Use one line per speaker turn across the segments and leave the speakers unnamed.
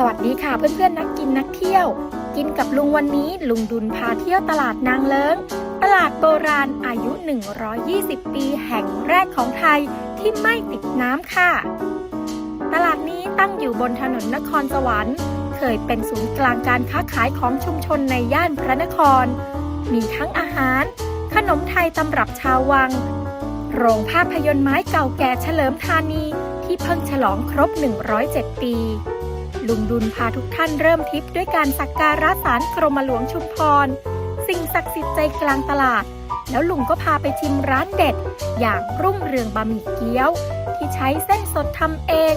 สวัสดีค่ะเพื่อนๆนักกินนักเที่ยว กินกับลุงวันนี้ลุงดุลพาเที่ยวตลาดนางเลิ้ง ตลาดโบราณอายุ 120 ปีแห่งแรกของไทยที่ไม่ติดน้ำค่ะ ตลาดนี้ตั้งอยู่บนถนนนครสวรรค์ เคยเป็นศูนย์กลางการค้าขายของชุมชนในย่านพระนคร มีทั้งอาหาร ขนมไทยตำรับชาววัง โรงภาพยนตร์ไม้เก่าแก่เฉลิมธานีที่เพิ่งฉลองครบ 107 ปี ลุงดุลพาทุกท่านเริ่มทริปด้วยการสักการะศาลกรมหลวงชุมพร สิ่งศักดิ์สิทธิ์ใจกลางตลาด แล้วลุงก็พาไปชิมร้านเด็ด อย่างรุ่งเรืองบะหมี่เกี๊ยว ที่ใช้เส้นสดทำเอง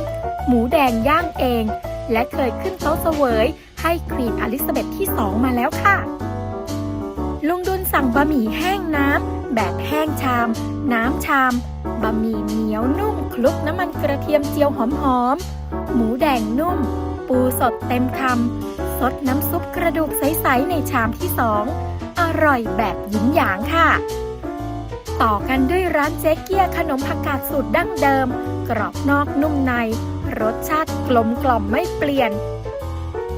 หมูแดงย่างเอง และเคยขึ้นโต๊ะเสวยให้ควีนอลิซาเบธที่2มาแล้วค่ะ ลุงดุลสั่งบะหมี่แห้งน้ำแบบแห้งชาม น้ำชามบะหมี่เหนียวนุ่มคลุกน้ำมันกระเทียมเจียวหอมๆหมูแดงนุ่ม ปูสดเต็มคำสดน้ำซุปกระดูกใส ๆ ในชามที่สองอร่อยแบบหยินหยางค่ะ ต่อกันด้วยร้านเจ๊เกียขนมผักกาดสูตรดั้งเดิม กรอบนอกนุ่มใน รสชาติกลมกล่อมไม่เปลี่ยน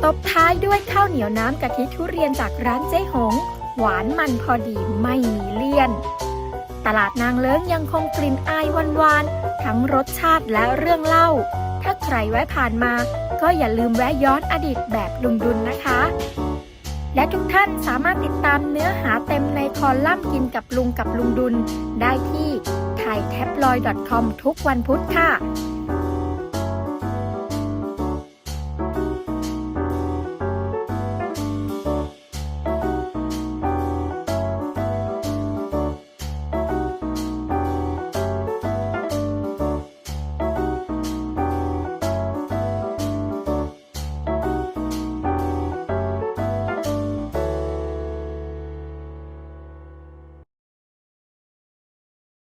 ตบท้ายด้วยข้าวเหนียวน้ำกะทิทุเรียนจากร้านเจ๊หง หวานมันพอดีไม่มีเลี่ยน ตลาดนางเลิ้งยังคงกลิ่นอายหวานๆทั้งรสชาติและเรื่องเล่า ถ้าใครแวะผ่านมา ก็อย่าลืมแวะย้อนอดีตแบบลุงดุลนะคะ และทุกท่านสามารถติดตามเนื้อหาเต็มในคอลัมน์กินกับลุงกับลุงดุล ได้ที่ thaitabloid.com ทุกวันพุธค่ะ